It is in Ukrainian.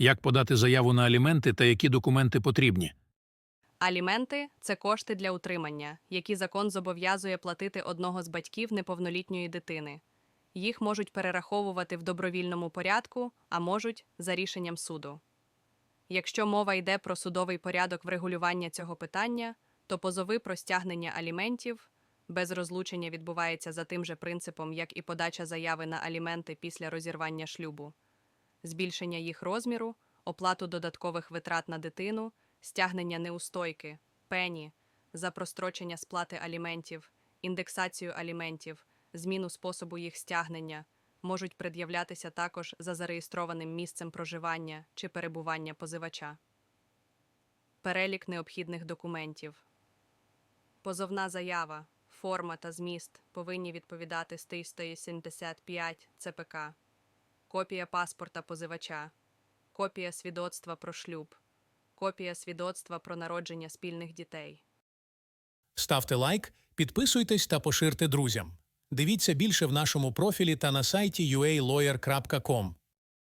Як подати заяву на аліменти та які документи потрібні? Аліменти це кошти для утримання, які закон зобов'язує платити одного з батьків неповнолітньої дитини. Їх можуть перераховувати в добровільному порядку, а можуть за рішенням суду. Якщо мова йде про судовий порядок врегулювання цього питання, то позови про стягнення аліментів без розлучення відбувається за тим же принципом, як і подача заяви на аліменти після розірвання шлюбу, збільшення їх розміру, оплату додаткових витрат на дитину, стягнення неустойки, пені, за прострочення сплати аліментів, індексацію аліментів, зміну способу їх стягнення можуть пред'являтися також за зареєстрованим місцем проживання чи перебування позивача. Перелік необхідних документів. Позовна заява, форма та зміст повинні відповідати статті 175 ЦПК. Копія паспорта позивача, копія свідоцтва про шлюб, копія свідоцтва про народження спільних дітей. Ставте лайк, підписуйтесь та поширте друзям. Дивіться більше в нашому профілі та на сайті ualawyer.com.